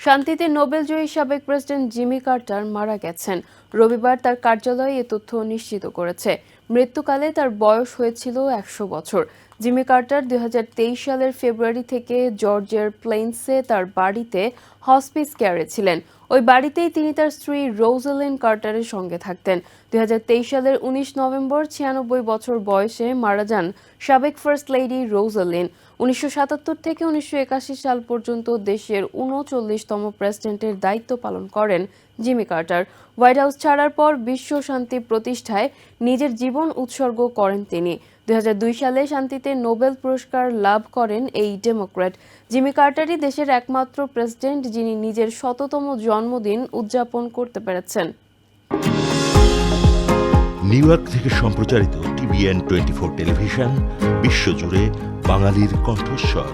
শান্তিতে নোবেলজয়ী সাবেক president Jimmy Carter মারা গেছেন। রবিবার তার কার্যালয়ে এ তথ্য নিশ্চিত করেছে। মৃত্যুকালে তার বয়স হয়েছিল একশো বছর। জিমি কার্টার দুই সালের ফেব্রুয়ারি থেকে জর্জিয়ার প্লেন্সে তার বাড়িতে হসপিস কেয়ারে ছিলেন। ওই বাড়িতেই তিনি তার স্ত্রী রোজালিন কার্টারের সঙ্গে থাকতেন। দুই সালের উনিশ নভেম্বর ছিয়ানব্বই বছর বয়সে মারা যান সাবেক ফার্স্ট লেডি রোজালিন। উনিশশো সাতাত্তর থেকে উনিশশো একাশি সাল পর্যন্ত দেশের উনচল্লিশতম প্রেসিডেন্টের দায়িত্ব পালন করেন জিমি কার্টার। হোয়াইট হাউস ছাড়ার পর বিশ্ব শান্তি প্রতিষ্ঠায় নিজের জীবন উৎসর্গ করেন তিনি। দুই হাজার দুই সালে শান্তিতে নোবেল পুরস্কার লাভ করেন এই ডেমোক্র্যাট। জিমি কার্টারই দেশের একমাত্র প্রেসিডেন্ট, যিনি নিজের শততম জন্মদিন উদযাপন করতে পেরেছেন। নিউ ইয়র্ক থেকে সম্প্রচারিত টিভিএন টোয়েন্টি ফোর টেলিভিশন, বিশ্বজুড়ে বাঙালির কণ্ঠস্বর।